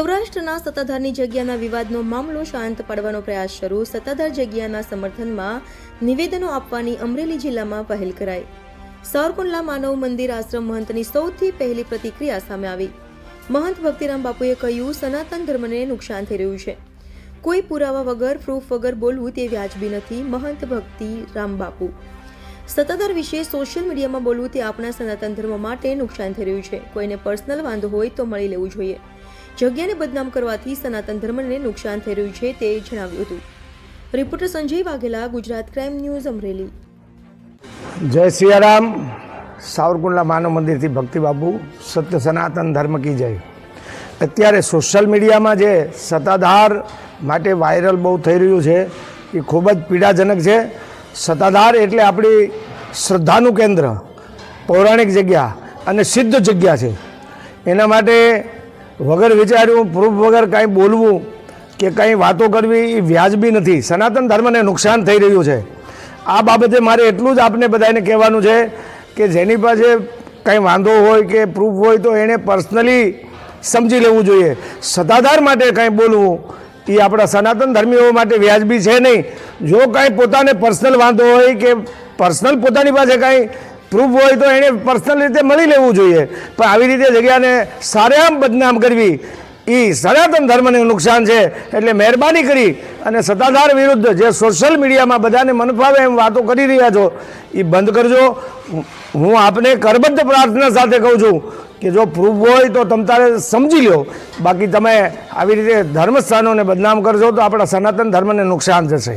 સૌરાષ્ટ્રના સત્તાધારની જગ્યાના વિવાદનો મામલો શાંત પાડવાનો પ્રયાસ શરૂ. સત્તાધાર જગ્યાના સમર્થનમાં નિવેદનો આપવાની અમરેલી જિલ્લામાં પહેલ કરાઈ. સૌરકુંડલા માનવ મંદિર આશ્રમ મહંતની સૌથી પહેલી પ્રતિક્રિયા સામે આવી. મહંત ભક્તિરામ બાપુએ કહ્યું, સનાતન ધર્મને નુકસાન થઈ રહ્યું છે. કોઈ પુરાવા વગર, પ્રૂફ વગર બોલવું તે વ્યાજબી નથી. મહંત ભક્તિ રામ બાપુ. સત્તાધાર વિશે સોશિયલ મીડિયામાં બોલવું તે આપણા સનાતન ધર્મ માટે નુકસાન થઈ રહ્યું છે. કોઈને પર્સનલ વાંધો હોય તો મળી લેવું જોઈએ. જગ્યાને બદનામ કરવાથી સનાતન ધર્મને નુકસાન થઈ રહ્યું છે તે જણાવ્યું હતું. Reporter Sanjay Vaghela, Gujarat crime news, Amreli. જય સિયારામ. સાવરકુંડલા માનવ મંદિરથી ભક્તિ બાપુ સત્ય સનાતન ધર્મ કી જય. અત્યારે સોશિયલ મીડિયામાં જે સત્તાધાર માટે વાયરલ બહુ થઈ રહ્યું છે, એ ખૂબ જ પીડાજનક છે. સત્તાધાર એટલે આપણી શ્રદ્ધાનું કેન્દ્ર, પૌરાણિક જગ્યા અને સિદ્ધ જગ્યા છે. એના માટે વગર વિચાર્યું, પ્રૂફ વગર કાંઈ બોલવું કે કંઈ વાતો કરવી એ વ્યાજબી નથી. સનાતન ધર્મને નુકસાન થઈ રહ્યું છે. આ બાબતે મારે એટલું જ આપને બધાને કહેવાનું છે કે જેની પાસે કંઈ વાંધો હોય કે પ્રૂફ હોય તો એણે પર્સનલી સમજી લેવું જોઈએ. સત્તાધાર માટે કંઈ બોલવું એ આપણા સનાતન ધર્મીઓ માટે વ્યાજબી છે નહીં. જો કાંઈ પોતાને પર્સનલ વાંધો હોય કે પર્સનલ પોતાની પાસે કાંઈ પ્રૂફ હોય તો એણે પર્સનલ રીતે મળી લેવું જોઈએ. પણ આવી રીતે જગ્યાને સારામ બદનામ કરવી એ સનાતન ધર્મને નુકસાન છે. એટલે મહેરબાની કરી અને સત્તાધાર વિરુદ્ધ જે સોશિયલ મીડિયામાં બધાને મનફાવે એમ વાતો કરી રહ્યા છો એ બંધ કરજો. હું આપને કરબદ્ધ પ્રાર્થના સાથે કહું છું કે જો પ્રૂફ હોય તો તમ તારે સમજી લો બાકી તમે આવી રીતે ધર્મસ્થાનોને બદનામ કરશો તો આપણા સનાતન ધર્મને નુકસાન થશે.